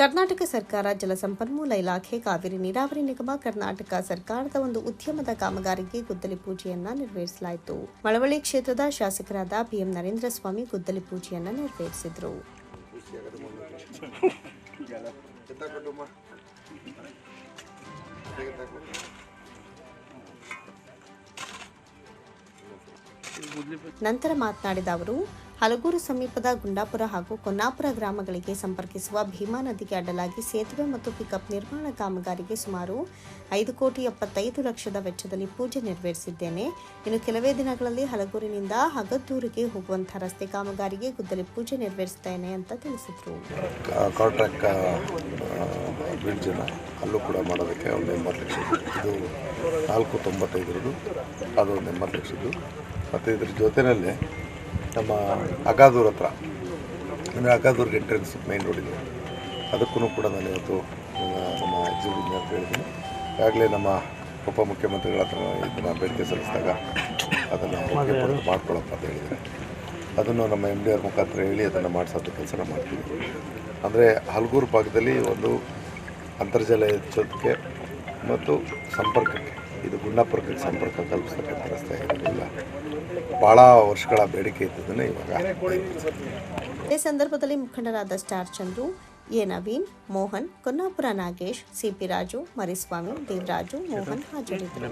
ಕರ್ನಾಟಕ ಸರ್ಕಾರ ಜಲಸಂಪನ್ಮೂಲ ಇಲಾಖೆ ಕಾವೇರಿ ನೀರಾವರಿ ನಿಗಮ ಕರ್ನಾಟಕ ಸರ್ಕಾರದ ಒಂದು ಉದ್ಯಮದ ಕಾಮಗಾರಿಗೆ ಗುದ್ದಲಿ ಪೂಜೆಯನ್ನ ನೆರವೇರಿಸಲಾಯಿತು. ಮಳವಳ್ಳಿ ಕ್ಷೇತ್ರದ ಶಾಸಕರಾದ ಪಿಎಂ ನರೇಂದ್ರ ಸ್ವಾಮಿ ಗುದ್ದಲಿ ಪೂಜೆಯನ್ನ ನೆರವೇರಿಸಿದರು. ನಂತರ ಮಾತನಾಡಿದ ಅವರು ಹಲಗೂರು ಸಮೀಪದ ಗುಂಡಾಪುರ ಹಾಗೂ ಕೊನ್ನಾಪುರ ಗ್ರಾಮಗಳಿಗೆ ಸಂಪರ್ಕಿಸುವ ಭೀಮಾ ನದಿಗೆ ಅಡ್ಡಲಾಗಿ ಸೇತುವೆ ಮತ್ತು ಪಿಕಪ್ ನಿರ್ಮಾಣ ಕಾಮಗಾರಿಗೆ ಸುಮಾರು ಐದು ಕೋಟಿ ಎಪ್ಪತ್ತೈದು ಲಕ್ಷದ ವೆಚ್ಚದಲ್ಲಿ ಪೂಜೆ ನೆರವೇರಿಸಿದ್ದೇನೆ. ಇನ್ನು ಕೆಲವೇ ದಿನಗಳಲ್ಲಿ ಹಲಗೂರಿನಿಂದ ಹಗದ್ದೂರಿಗೆ ಹೋಗುವಂತಹ ರಸ್ತೆ ಕಾಮಗಾರಿಗೆ ಗುದ್ದಲಿ ಪೂಜೆ ನೆರವೇರಿಸುತ್ತೇನೆ ಅಂತ ತಿಳಿಸಿದರು. ಅಲ್ಲೂ ಕೂಡ ಮಾಡೋದಕ್ಕೆ ಒಂದು ಎಂಬತ್ತು ಲಕ್ಷ ಇದು ನಾಲ್ಕು ಅದು ಒಂದು ಎಂಬತ್ತು ಲಕ್ಷದ್ದು. ಮತ್ತು ಇದ್ರ ಜೊತೆಯಲ್ಲಿ ನಮ್ಮ ಅಗಾದೂರ್ ಹತ್ರ. ಅಂದರೆ ಅಗಾದೂರ್ಗೆ ಎಂಟ್ರೆನ್ಸ್ ಮೈನ್ ರೋಡ್ ಇದೆ. ಅದಕ್ಕೂ ಕೂಡ ನಾನು ಇವತ್ತು ನಮ್ಮ ಎಕ್ಸಿಕ್ಯೂಟಿವ್ ಅಂತ ಹೇಳಿದ್ದೀನಿ. ಈಗಾಗಲೇ ನಮ್ಮ ಉಪಮುಖ್ಯಮಂತ್ರಿಗಳ ಹತ್ರ ಇದನ್ನು ಬೇಡಿಕೆ ಸಲ್ಲಿಸಿದಾಗ ಅದನ್ನು ಮಾಡ್ಕೊಳ್ಳಪ್ಪ ಅಂತ ಹೇಳಿದ್ದಾರೆ. ಅದನ್ನು ನಮ್ಮ ಎಂ ಡಿ ಆರ್ ಮುಖಾಂತರ ಹೇಳಿ ಅದನ್ನು ಮಾಡಿಸೋದು ಕೆಲಸ ಮಾಡ್ತೀವಿ. ಅಂದರೆ ಹಲಗೂರು ಭಾಗದಲ್ಲಿ ಒಂದು ಅಂತರ್ಜಲ ಹೆಚ್ಚೋದಕ್ಕೆ ಮತ್ತು ಸಂಪರ್ಕಕ್ಕೆ ಇದು ಗುಂಡಾಪುರಕ್ಕೆ ಸಂಪರ್ಕ ಕಲ್ಪಿಸ್ತಕ್ಕಂಥ ರಸ್ತೆ ಇರಲಿಲ್ಲ ಭಾಳ ವರ್ಷಗಳ ಬೇಡಿಕೆ ಇದ್ದದನ್ನು ಇವಾಗ ಇದೇ ಸಂದರ್ಭದಲ್ಲಿ ಮುಖಂಡರಾದ star Chandru, A Naveen, Mohan, Konnapura Nagesh CP Raju, Mariswamy Devaraju Mohan ಹಾಜರಿದ್ದರು.